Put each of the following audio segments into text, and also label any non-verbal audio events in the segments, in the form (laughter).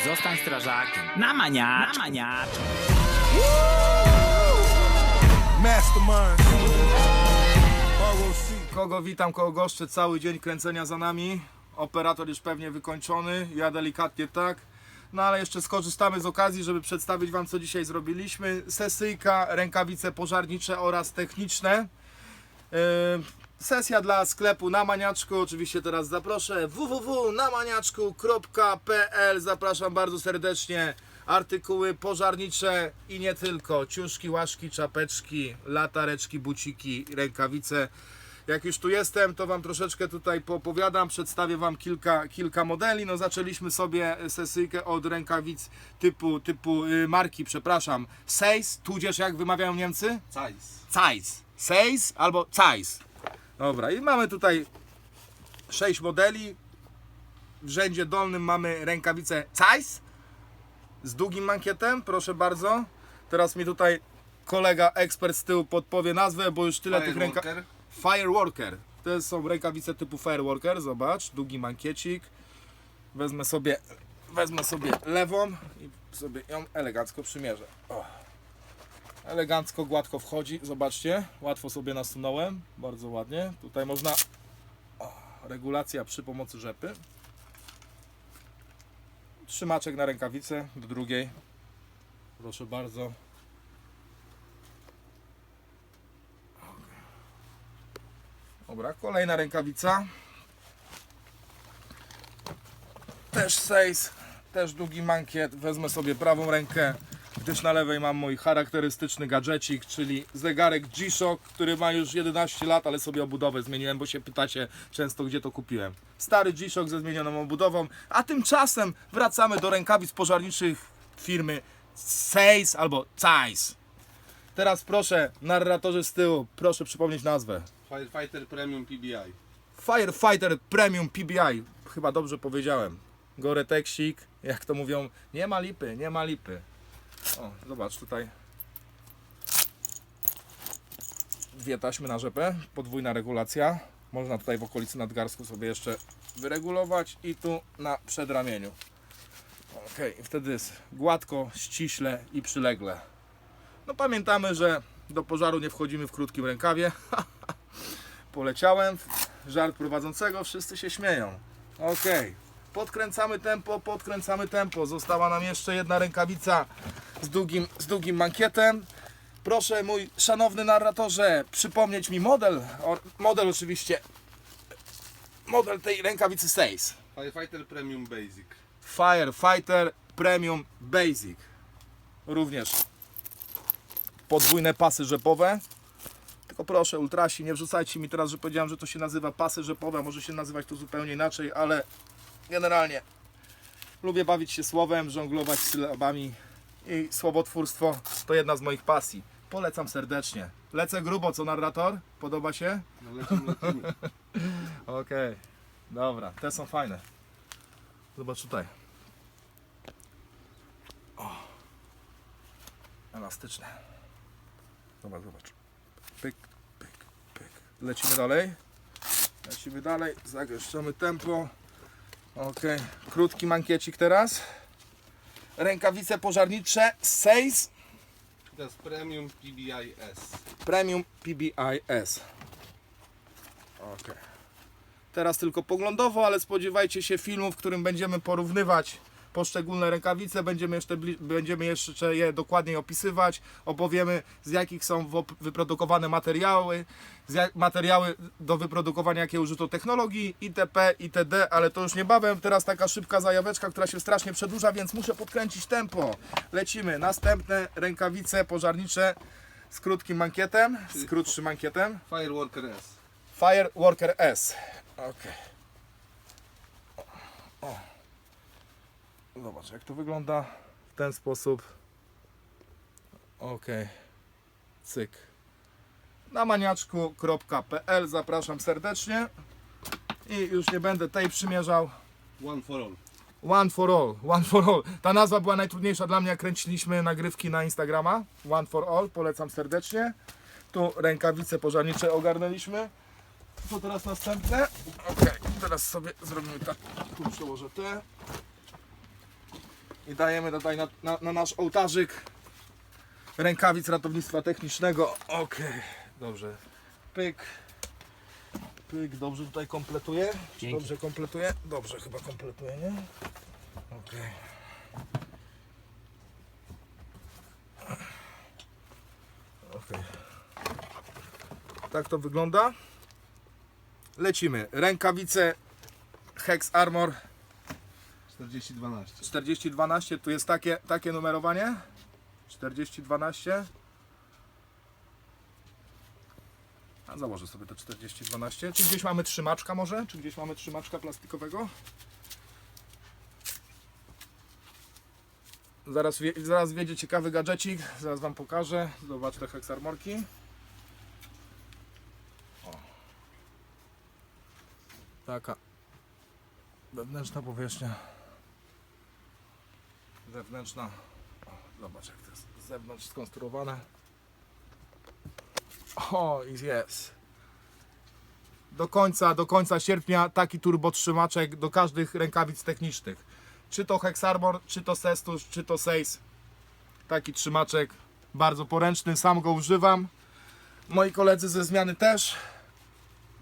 Zostań strażakiem. Na maniaczku. Na maniaczku. Mastermind. ROC. Kogo witam, kogo goszczę, cały dzień kręcenia za nami. Operator już pewnie wykończony, ja delikatnie tak. No ale jeszcze skorzystamy z okazji, żeby przedstawić Wam, co dzisiaj zrobiliśmy. Sesyjka, rękawice pożarnicze oraz techniczne. Yy, Sesja dla sklepu na Maniaczku, oczywiście teraz zaproszę www.namaniaczku.pl Zapraszam bardzo serdecznie. Artykuły pożarnicze i nie tylko. Ciuszki, łaszki, czapeczki, latareczki, buciki, rękawice. Jak już tu jestem, to Wam troszeczkę tutaj poopowiadam, przedstawię Wam kilka, kilka modeli. No zaczęliśmy sobie sesyjkę od rękawic typu, typu y, marki, przepraszam, Seis, tudzież jak wymawiają Niemcy? Zeiss. Zeiss. Seis albo Zeiss. Dobra, i mamy tutaj 6 modeli. W rzędzie dolnym mamy rękawicę Zeiss z długim mankietem, proszę bardzo. Teraz mi tutaj kolega ekspert z tyłu podpowie nazwę, bo już tyle tych ręka... Firewalker. Fireworker. To są rękawice typu Fireworker, zobacz, długi mankiecik. Wezmę sobie, wezmę sobie lewą i sobie ją elegancko przymierzę. O. Elegancko, gładko wchodzi, zobaczcie, łatwo sobie nasunąłem, bardzo ładnie. Tutaj można, o, regulacja przy pomocy rzepy. Trzymaczek na rękawicę do drugiej. Proszę bardzo. Dobra, kolejna rękawica. Też sejs, też długi mankiet. Wezmę sobie prawą rękę, gdyż na lewej mam mój charakterystyczny gadżecik, czyli zegarek G-Shock, który ma już 11 lat, ale sobie obudowę zmieniłem, bo się pytacie często, gdzie to kupiłem. Stary G-Shock ze zmienioną obudową, a tymczasem wracamy do rękawic pożarniczych firmy Seis albo Zeiss. Teraz proszę, narratorze z tyłu, proszę przypomnieć nazwę. Firefighter Premium PBI. Firefighter Premium PBI. Chyba dobrze powiedziałem. Goreteksik, jak to mówią, nie ma lipy, nie ma lipy. O, zobacz tutaj. Dwie taśmy na rzepę, podwójna regulacja. Można tutaj w okolicy nadgarsku sobie jeszcze wyregulować i tu na przedramieniu. Ok, wtedy jest gładko, ściśle i przylegle. No pamiętamy, że do pożaru nie wchodzimy w krótkim rękawie. (laughs) poleciałem. Żart prowadzącego, wszyscy się śmieją. Ok, podkręcamy tempo, podkręcamy tempo. Została nam jeszcze jedna rękawica z długim, z długim mankietem. Proszę, mój szanowny narratorze, przypomnieć mi model, o, model oczywiście, model tej rękawicy Seis. Firefighter Premium Basic. Firefighter Premium Basic. Również podwójne pasy rzepowe. Tylko proszę, ultrasi, nie wrzucajcie mi teraz, że powiedziałem, że to się nazywa pasy rzepowe, może się nazywać to zupełnie inaczej, ale generalnie lubię bawić się słowem, żonglować sylabami i słowotwórstwo to jedna z moich pasji. Polecam serdecznie. Lecę grubo, co narrator? Podoba się? No lecimy, lecimy. (laughs) Okej, dobra, te są fajne. Zobacz tutaj. O, elastyczne. Zobacz, zobacz. Pyk, pyk, pyk. Lecimy dalej. Lecimy dalej, zagęszczamy tempo. Okej, krótki mankiecik teraz. Rękawice pożarnicze Seis To jest Premium PBI S. Premium PBIS. Ok. Teraz tylko poglądowo, ale spodziewajcie się filmu, w którym będziemy porównywać poszczególne rękawice, będziemy jeszcze, będziemy jeszcze je dokładniej opisywać, opowiemy z jakich są wyprodukowane materiały, materiały do wyprodukowania, jakie użyto technologii, itp., itd., ale to już niebawem. Teraz taka szybka zajaweczka, która się strasznie przedłuża, więc muszę podkręcić tempo. Lecimy. Następne rękawice pożarnicze z krótkim mankietem, z krótszym mankietem. Fireworker S. Fireworker S. Ok. O. Zobacz, jak to wygląda w ten sposób. Ok. Cyk. Na maniaczku.pl zapraszam serdecznie. I już nie będę tej przymierzał. One for all. One for all, one for all. Ta nazwa była najtrudniejsza dla mnie, jak kręciliśmy nagrywki na Instagrama. One for all, polecam serdecznie. Tu rękawice pożarnicze ogarnęliśmy. Co teraz następne? Ok, teraz sobie zrobimy tak. Tu przełożę te. I dajemy tutaj na, na, na nasz ołtarzyk rękawic ratownictwa technicznego. Okej, dobrze. Pyk. Pyk, dobrze tutaj kompletuje. Dzięki. Dobrze kompletuje? Dobrze chyba kompletuje, nie? Okej. Okej. Tak to wygląda. Lecimy. Rękawice Hex Armor 4012. 4012. Tu jest takie, takie numerowanie. 4012. A założę sobie te 4012. Czy gdzieś mamy trzymaczka może? Czy gdzieś mamy trzymaczka plastikowego? Zaraz, zaraz wiedzie ciekawy gadżecik. Zaraz Wam pokażę. Zobacz te heksarmorki. O. Taka wewnętrzna powierzchnia. Zewnętrzna. O, zobacz jak to jest z zewnątrz skonstruowane. O, i jest. Do końca, do końca sierpnia taki turbotrzymaczek do każdych rękawic technicznych. Czy to Hexarmor, czy to Sestus, czy to Seis. Taki trzymaczek bardzo poręczny, sam go używam. Moi koledzy ze zmiany też.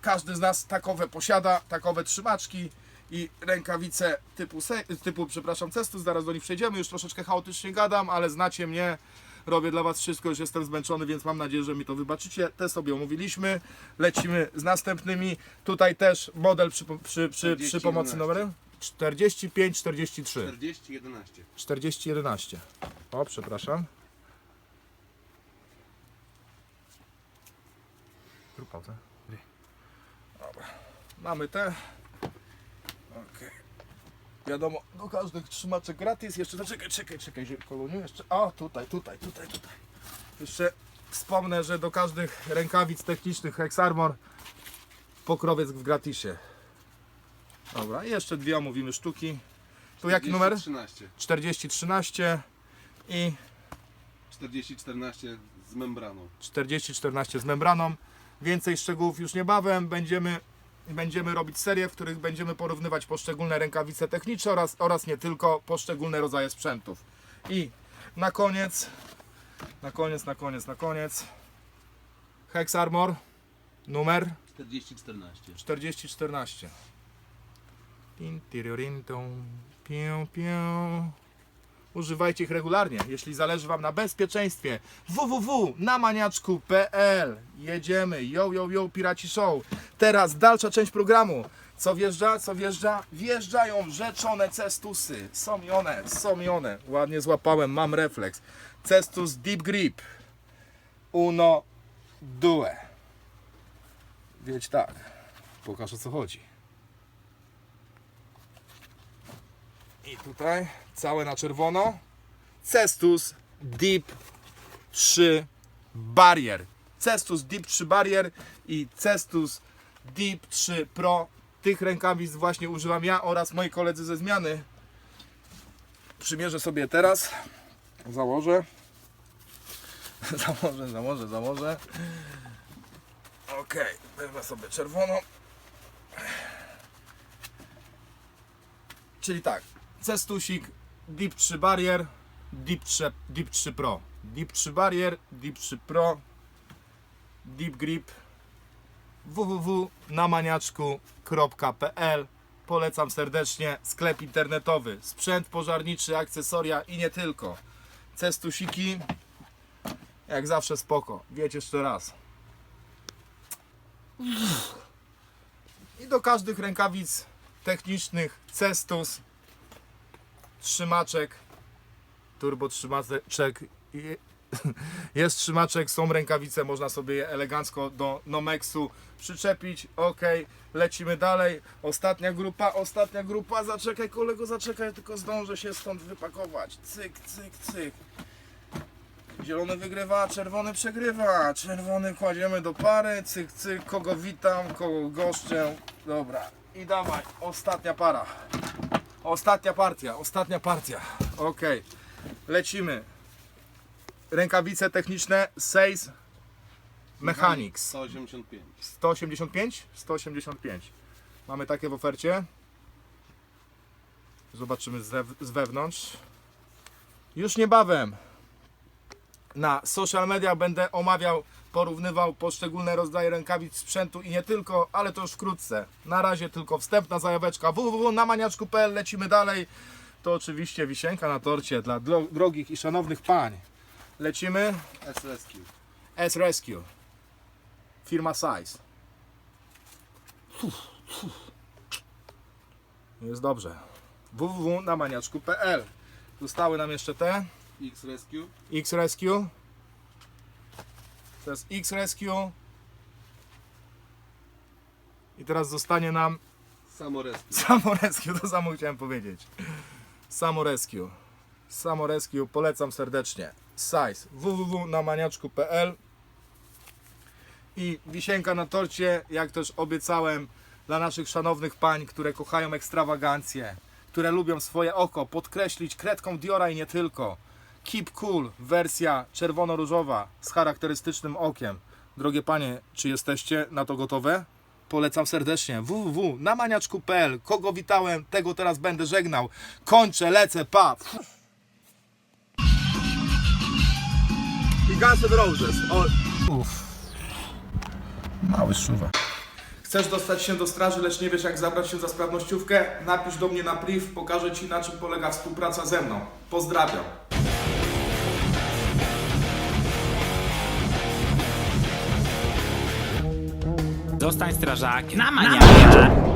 Każdy z nas takowe posiada, takowe trzymaczki i rękawice typu, se, typu przepraszam, Cestus, zaraz do nich przejdziemy, już troszeczkę chaotycznie gadam, ale znacie mnie, robię dla Was wszystko, już jestem zmęczony, więc mam nadzieję, że mi to wybaczycie. Te sobie omówiliśmy, lecimy z następnymi. Tutaj też model przy, przy, przy, przy pomocy 4011. numeru 45, 43, 4011. 40, 11. O, przepraszam. Pauzę. Dobra. Mamy te. Wiadomo, do każdych trzymaczek gratis. Jeszcze zaczekaj, czekaj, czekaj, koloniu. Jeszcze. O, tutaj, tutaj, tutaj, tutaj. Jeszcze wspomnę, że do każdych rękawic technicznych Hexarmor pokrowiec w gratisie. Dobra, i jeszcze dwie omówimy sztuki. Tu jaki numer? 13. 4013 i 4014 z membraną. 4014 z membraną. Więcej szczegółów już niebawem. Będziemy, będziemy robić serię, w których będziemy porównywać poszczególne rękawice techniczne oraz, oraz nie tylko poszczególne rodzaje sprzętów. I na koniec, na koniec, na koniec, na koniec Hex Armor numer 4014. 4014. Tin, pię. Używajcie ich regularnie, jeśli zależy Wam na bezpieczeństwie. www.namaniaczku.pl Jedziemy, yo, yo, yo, Piraci Show. Teraz dalsza część programu. Co wjeżdża? Co wjeżdża? Wjeżdżają rzeczone cestusy. Są i one, są i one. Ładnie złapałem, mam refleks. Cestus Deep Grip. Uno Due. Wiedź tak. Pokaż o co chodzi. I tutaj całe na czerwono. Cestus Deep 3 Barrier. Cestus Deep 3 Barrier i Cestus Deep 3 Pro. Tych rękawic właśnie używam ja oraz moi koledzy ze zmiany. Przymierzę sobie teraz. Założę. (laughs) Założę, założę, założę. Okej, wezmę sobie czerwoną. Czyli tak, Cestusik Deep 3 Barrier, Deep 3, Deep 3 Pro. Deep 3 Barrier, Deep 3 Pro, Deep Grip www.namaniaczku.pl Polecam serdecznie sklep internetowy, sprzęt pożarniczy, akcesoria i nie tylko. Cestusiki, jak zawsze spoko. Wiecie jeszcze raz. I do każdych rękawic technicznych Cestus trzymaczek turbo trzymaczek (laughs) jest trzymaczek, są rękawice, można sobie je elegancko do Nomexu przyczepić. Ok, lecimy dalej. Ostatnia grupa, ostatnia grupa. Zaczekaj kolego, zaczekaj, tylko zdążę się stąd wypakować. Cyk, cyk, cyk. Zielony wygrywa, czerwony przegrywa. Czerwony kładziemy do pary. Cyk, cyk, kogo witam, kogo goszczę. Dobra, i dawaj, ostatnia para. Ostatnia partia, ostatnia partia. Ok, lecimy. Rękawice techniczne Seis Mechanics. 185. 185? 185. Mamy takie w ofercie. Zobaczymy z, wewnątrz. Już niebawem na social media będę omawiał, porównywał poszczególne rodzaje rękawic sprzętu i nie tylko, ale to już wkrótce. Na razie tylko wstępna zajaweczka www.namaniaczku.pl, lecimy dalej. To oczywiście wisienka na torcie dla dro- drogich i szanownych pań. Lecimy. S-Rescue. S-Rescue. Firma Size. Jest dobrze. www.namaniaczku.pl Zostały nam jeszcze te. X-Rescue. X-Rescue. To jest X-Rescue. I teraz zostanie nam Samo Rescue. Samo Rescue, to samo chciałem powiedzieć. Samo Rescue. Samo Rescue, polecam serdecznie. Size www.namaniaczku.pl I wisienka na torcie, jak też obiecałem, dla naszych szanownych pań, które kochają ekstrawagancję, które lubią swoje oko, podkreślić kredką Diora i nie tylko. Keep Cool, wersja czerwono-różowa z charakterystycznym okiem. Drogie panie, czy jesteście na to gotowe? Polecam serdecznie. www.namaniaczku.pl Kogo witałem, tego teraz będę żegnał. Kończę, lecę, pa! I Guns N' Roses. Uff. Mały szuwa. Chcesz dostać się do straży, lecz nie wiesz jak zabrać się za sprawnościówkę? Napisz do mnie na priv, pokażę Ci na czym polega współpraca ze mną. Pozdrawiam. Zostań strażakiem. Na maniaka.